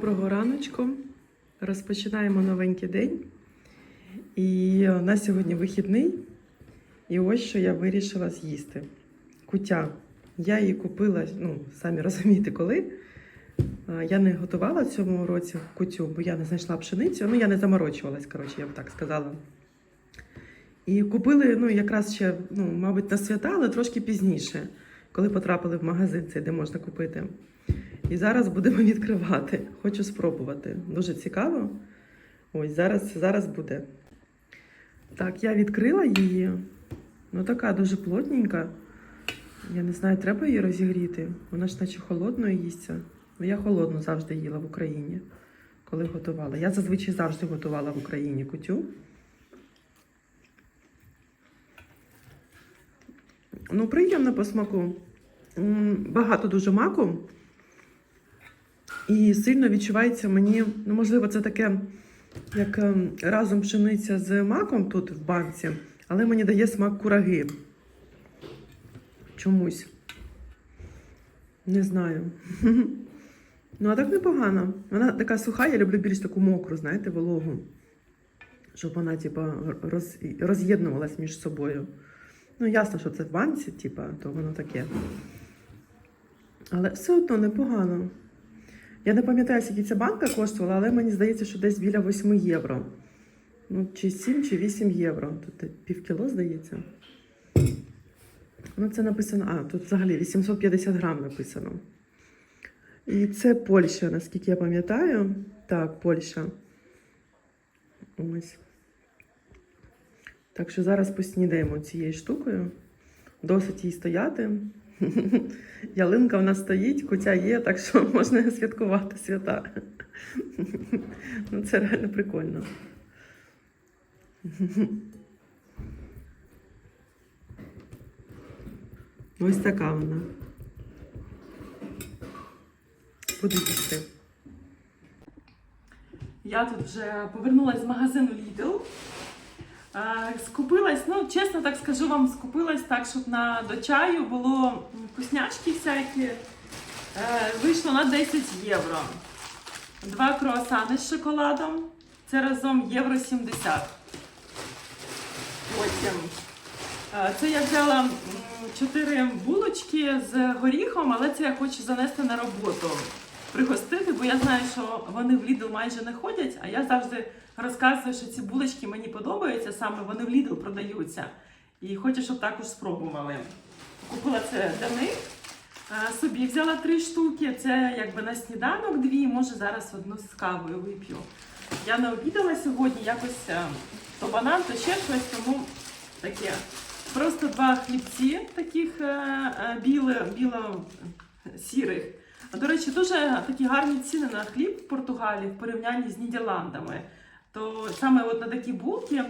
Доброго раночку. Розпочинаємо новенький день. І у нас сьогодні вихідний. І ось що я вирішила з'їсти. Кутя. Я її купила, ну, самі розумієте, коли. Я не готувала цьому році кутю, бо я не знайшла пшеницю. Ну, я не заморочувалась, коротше, я б так сказала. І купили, ну, якраз ще, ну, мабуть, на свята, але трошки пізніше, коли потрапили в магазин, цей, де можна купити. І зараз будемо відкривати. Хочу спробувати. Дуже цікаво. Ось зараз, зараз буде. Так, я відкрила її. Ну, така дуже плотненька. Я не знаю, треба її розігріти. Вона ж наче холодною їсться. Ну, я холодну завжди їла в Україні, коли готувала. Я зазвичай завжди готувала в Україні кутю. Ну, приємно по смаку. Багато дуже маку. І сильно відчувається мені, ну, можливо, це таке, як ем, разом пшениця з маком тут в банці, але мені дає смак кураги. Чомусь. Не знаю. Ну, а так непогано. Вона така суха, я люблю більш таку мокру, знаєте, вологу. Щоб вона, типа, роз, роз'єднувалась між собою. Ну, ясно, що це в банці, типа, то воно таке. Але все одно непогано. Я не пам'ятаю, скільки ця банка коштувала, але мені здається, що десь біля 8 євро. Ну, чи 7, чи 8 євро. Тут пів кіло, здається. Ну, це написано. А, тут взагалі 850 грам написано. І це Польща, наскільки я пам'ятаю. Так, Польща. Ось. Так що зараз поснідаємо цією штукою. Досить їй стояти. Ялинка в нас стоїть, кутя є, так що можна святкувати свята. Ну, це реально прикольно. Ось така вона. Їсти. Я тут вже повернулася з магазину Lidl. Скупилась, ну чесно так скажу вам, скупилась так, щоб на до чаю було м, вкусняшки всякі. Е, Вийшло на 10 євро. Два круасани з шоколадом. Це разом євро 70. Потім. е, Це я взяла чотири булочки з горіхом, але це я хочу занести на роботу. Пригостити, бо я знаю, що вони в Lidl майже не ходять, а я завжди розказую, що ці булочки мені подобаються, саме вони в Lidl продаються. І хочу, щоб також спробували. Купила це для них. Е, Собі взяла три штуки. Це якби на сніданок дві, може зараз одну з кавою вип'ю. Я не обідала сьогодні, якось е, то банан, то ще щось, тому таке. Просто два хлібці таких е, До речі, дуже такі гарні ціни на хліб в Португалії в порівнянні з Нідерландами. То саме от на такі булки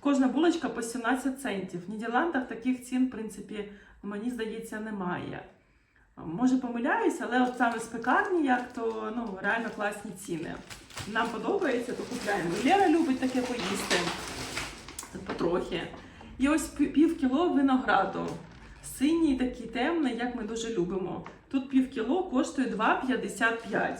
кожна булочка по 17 центів. В Нідерландах таких цін, в принципі, мені здається, немає. Може помиляюся, але от саме з пекарні, як то ну, реально класні ціни. Нам подобається, то купляємо. Лера любить таке поїсти потрохи. І ось пі- пів кіло винограду. Синій такий темний, як ми дуже любимо. Тут пів кіло коштує 2,55.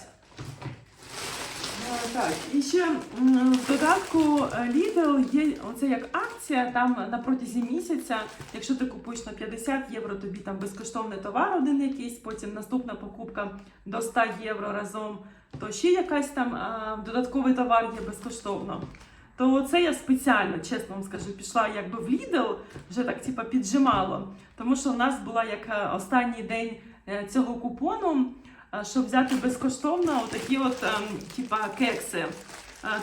Е, Так, і ще в додатку е, Lidl є оце як акція там на протязі місяця. Якщо ти купуєш на 50 євро, тобі там безкоштовний товар один якийсь, потім наступна покупка до 100 євро разом, то ще якась там е, додатковий товар є безкоштовно. То це я спеціально, чесно вам скажу, пішла якби в Lidl, вже так типа піджимало. Тому що у нас була як е, останній день е, цього купону, е, щоб взяти безкоштовно отакі от ем, типа кекси.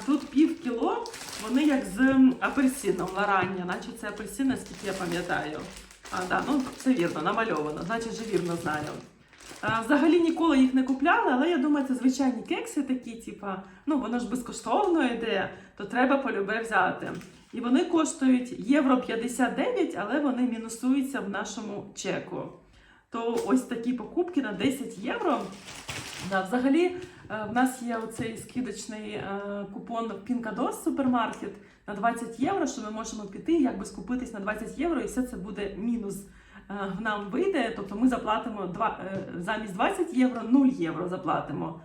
Тут пів кіло, вони як з апельсином ларання, наче це апельсин, наскільки я пам'ятаю. А, да, ну це вірно, намальовано, значить вірно знаю. Взагалі ніколи їх не купляли, але я думаю, це звичайні кекси такі, типа, ну воно ж безкоштовно йде, то треба полюбе взяти. І вони коштують євро 59, але вони мінусуються в нашому чеку. То ось такі покупки на 10 євро. Да, взагалі, е, в нас є оцей скидочний е, купон Пінкадос супермаркет на 20 євро, що ми можемо піти, якби скупитись на 20 євро, і все це буде мінус нам вийде. Тобто ми заплатимо два, е, замість 20 євро 0 євро заплатимо.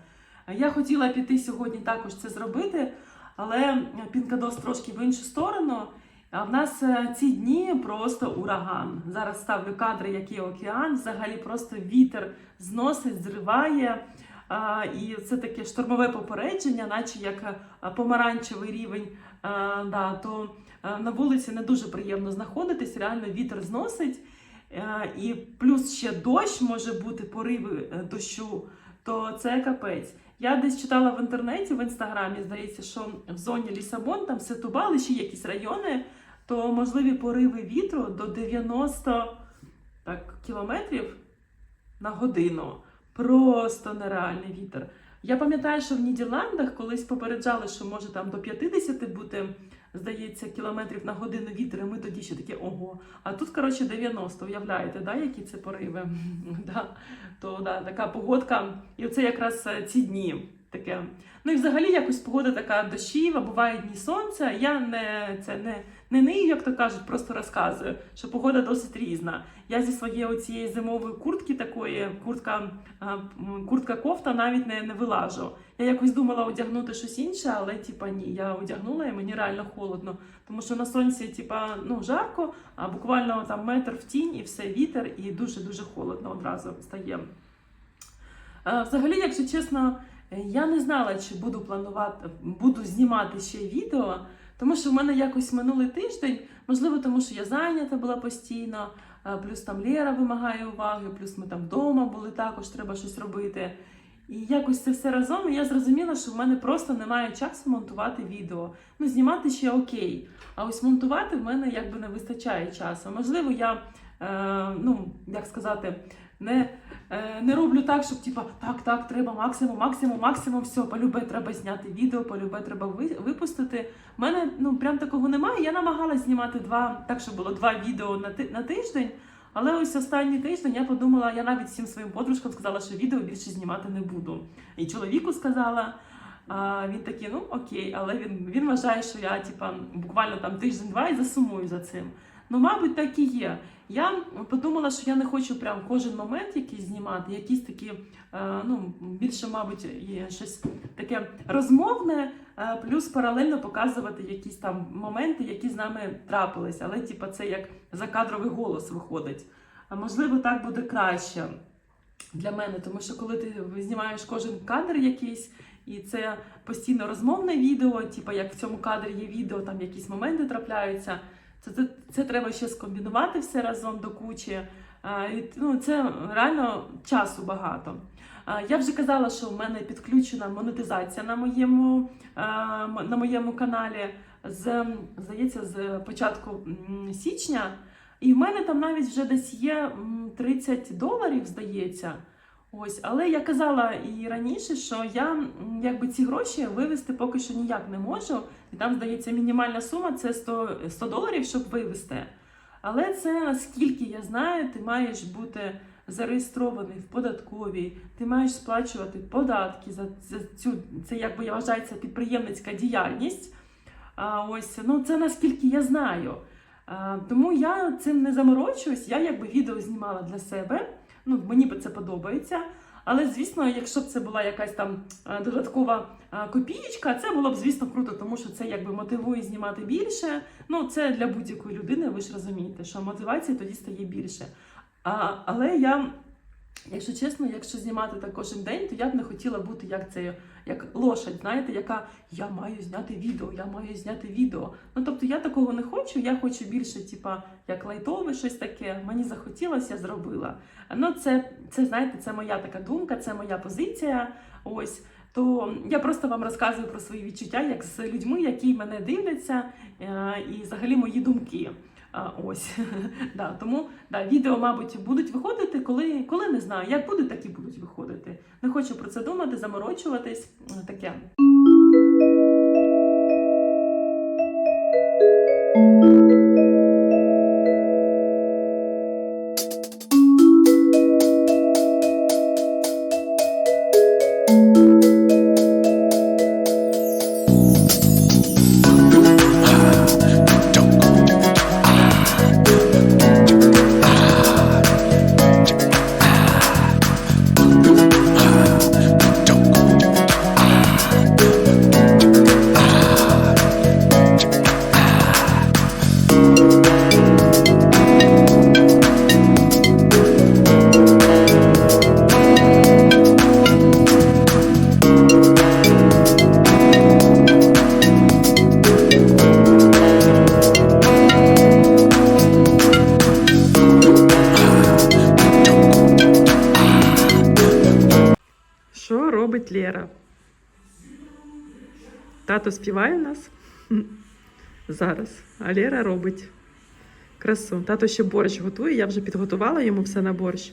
Я хотіла піти сьогодні також це зробити, але Пінкадос трошки в іншу сторону. А в нас е, ці дні просто ураган. Зараз ставлю кадри, як є океан. Взагалі просто вітер зносить, зриває. І це таке штормове попередження, наче як е, помаранчевий рівень. Да, то е, на вулиці не дуже приємно знаходитись, реально вітер зносить. Е, І плюс ще дощ може бути пориви е, дощу, то це капець. Я десь читала в інтернеті, в інстаграмі, здається, що в зоні Лісабон, там Сетубали, ще якісь райони, то можливі пориви вітру до 90 так, кілометрів на годину. Просто нереальний вітер. Я пам'ятаю, що в Нідерландах колись попереджали, що може там до 50 бути, здається, кілометрів на годину вітер, і ми тоді ще такі ого. А тут, коротше, 90, уявляєте, да, які це пориви? да. То да, така погодка, і це якраз е, ці дні таке. Ну і взагалі якось погода така дощіва, буває дні сонця. Я не це не, не нию, як то кажуть, просто розказую, що погода досить різна. Я зі своєї оцієї зимової куртки такої, куртка, куртка кофта навіть не, не вилажу. Я якось думала одягнути щось інше, але типа ні, я одягнула і мені реально холодно. Тому що на сонці, типа, ну жарко, а буквально там метр в тінь і все вітер, і дуже дуже холодно одразу стає. Е, Взагалі, якщо чесно, я не знала, чи буду планувати, буду знімати ще відео, тому що в мене якось минулий тиждень, можливо, тому що я зайнята була постійно, е, плюс там Лера вимагає уваги, плюс ми там вдома були, також треба щось робити. І якось це все разом, і я зрозуміла, що в мене просто немає часу монтувати відео. Ну, знімати ще окей. А ось монтувати в мене якби не вистачає часу. Можливо, я, е, ну, як сказати, не, не роблю так, щоб типа так, так, треба максимум, максимум, максимум, все, полюбе треба зняти відео, полюбе треба випустити. У мене ну прям такого немає. Я намагалась знімати два, так щоб було два відео на, на тиждень. Але ось останній тиждень я подумала, я навіть всім своїм подружкам сказала, що відео більше знімати не буду. І чоловіку сказала. А він такий, ну окей, але він, він вважає, що я типа буквально там тиждень-два і засумую за цим. Ну, мабуть, так і є. Я подумала, що я не хочу прям кожен момент якийсь знімати, якісь такі, е, ну, більше, мабуть, є щось таке розмовне, е, плюс паралельно показувати якісь там моменти, які з нами трапились. Але, типа, це як закадровий голос виходить. Можливо, так буде краще для мене, тому що коли ти знімаєш кожен кадр якийсь. І це постійно розмовне відео, типу як в цьому кадрі є відео, там якісь моменти трапляються. Це, це, це треба ще скомбінувати все разом до кучі. І, ну, це реально часу багато. Я вже казала, що в мене підключена монетизація на моєму, на моєму каналі з, здається, з початку січня. І в мене там навіть вже десь є 30 доларів, здається. Ось, але я казала і раніше, що я якби ці гроші вивести поки що ніяк не можу. І там, здається, мінімальна сума це 100, 100 доларів, щоб вивести. Але це наскільки я знаю, ти маєш бути зареєстрований в податковій, ти маєш сплачувати податки за, цю це якби я вважається підприємницька діяльність. А ось ну це наскільки я знаю. А, тому я цим не заморочуюсь. Я якби відео знімала для себе. Ну, мені би це подобається. Але, звісно, якщо б це була якась там е, додаткова е, копієчка, це було б, звісно, круто, тому що це якби мотивує знімати більше. Ну, це для будь-якої людини, ви ж розумієте, що мотивації тоді стає більше. А, але я, якщо чесно, якщо знімати так кожен день, то я б не хотіла бути як це, як лошадь, знаєте, яка я маю зняти відео, я маю зняти відео. Ну тобто я такого не хочу, я хочу більше, типа, як лайтове, щось таке. Мені захотілося, я зробила. Ну, це, це знаєте, це моя така думка, це моя позиція. Ось. То я просто вам розказую про свої відчуття, як з людьми, які мене дивляться, е, і взагалі мої думки. А, ось да, тому да, відео, мабуть, будуть виходити, коли, коли не знаю. Як будуть, так і будуть виходити. Не хочу про це думати, заморочуватись. е, Таке. Робить Лера. Тато співає в нас зараз, а Лера робить красу. Тато ще борщ готує, я вже підготувала йому все на борщ,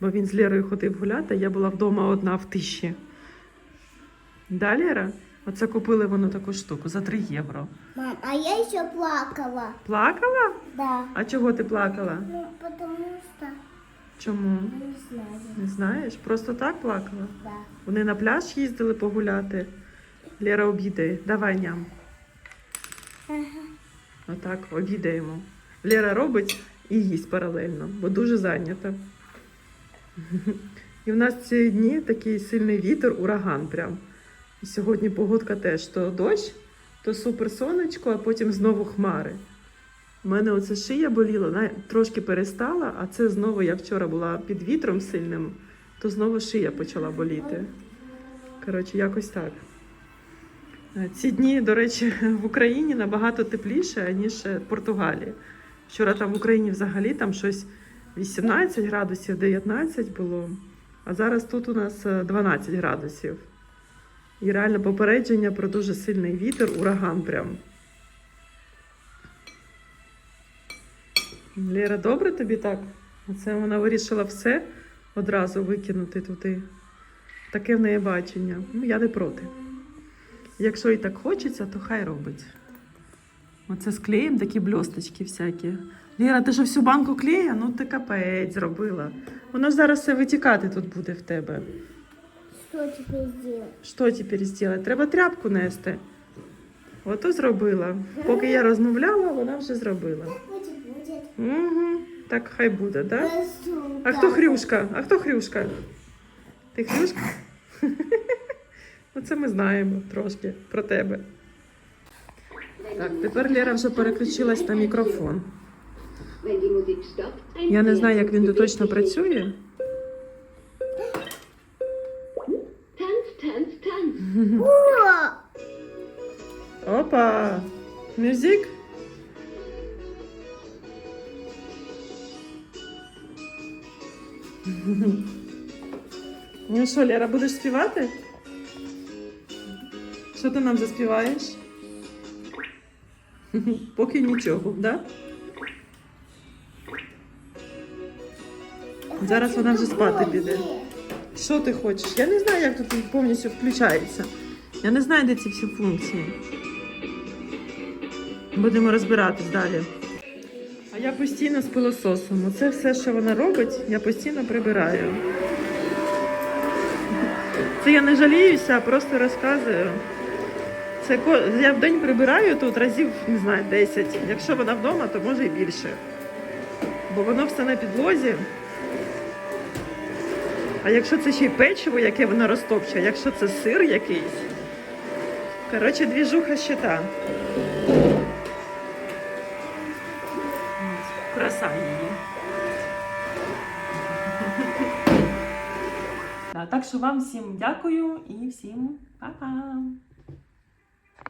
бо він з Лерою ходив гуляти, я була вдома одна в тиші. Да, Лера? Оце купили воно таку штуку за 3 євро. Мам, а я еще плакала. Плакала? Да. А чого ти плакала? Ну, потому что, Чому? не знаю. Не знаєш? Просто так плакала? Да. Вони на пляж їздили погуляти. Лера обідає. Давай ням. Ага. Отак, обідаємо. Лера робить і їсть паралельно, бо дуже зайнята. І в нас ці дні такий сильний вітер, ураган прям. І сьогодні погодка теж то дощ, то супер сонечко, а потім знову хмари. У мене оце шия боліла, трошки перестала, а це знову я вчора була під вітром сильним, то знову шия почала боліти. Коротше, якось так. Е, Ці дні, до речі, в Україні набагато тепліше, ніж е, в Португалії. Вчора там в Україні взагалі там щось 18 градусів, 19 було, а зараз тут у нас е, 12 градусів. І реально попередження про дуже сильний вітер, ураган прям. Лера, добре тобі так? Оце вона вирішила все одразу викинути туди. Таке в неї бачення. Ну, я не проти. Якщо і так хочеться, то хай робить. Оце з такі блісточки всякі. Ліра, ти ж всю банку клея? Ну ти капець зробила. Воно ж зараз все витікати тут буде в тебе. Что теперь сделать? Що тепер зробити? Треба тряпку нести. Ото зробила. Поки я розмовляла, вона вже зробила. Угу. Так хай буде? Да? А хто Хрюшка? А хто Хрюшка? Ти Хрюшка? Оце ми знаємо трошки про тебе. Так, тепер Лера вже переключилась на мікрофон. Я не знаю, як він тут точно працює. Опа! Мюзик? Ну що, Лера, будеш співати? Що ти нам заспіваєш? Поки нічого, да? Зараз вона вже спати піде. Що ти хочеш? Я не знаю, як тут повністю включається. Я не знаю, де ці всі функції. Будемо розбиратись далі. А я постійно з пилососом. Оце все, що вона робить, я постійно прибираю. Це я не жаліюся, а просто розказую. Це я в день прибираю тут разів, не знаю, 10. Якщо вона вдома, то може і більше. Бо воно все на підлозі. А якщо це ще й печиво, яке вона розтопче, якщо це сир якийсь. Коротше, двіжуха щита. Краса. Так що вам всім дякую і всім па-па.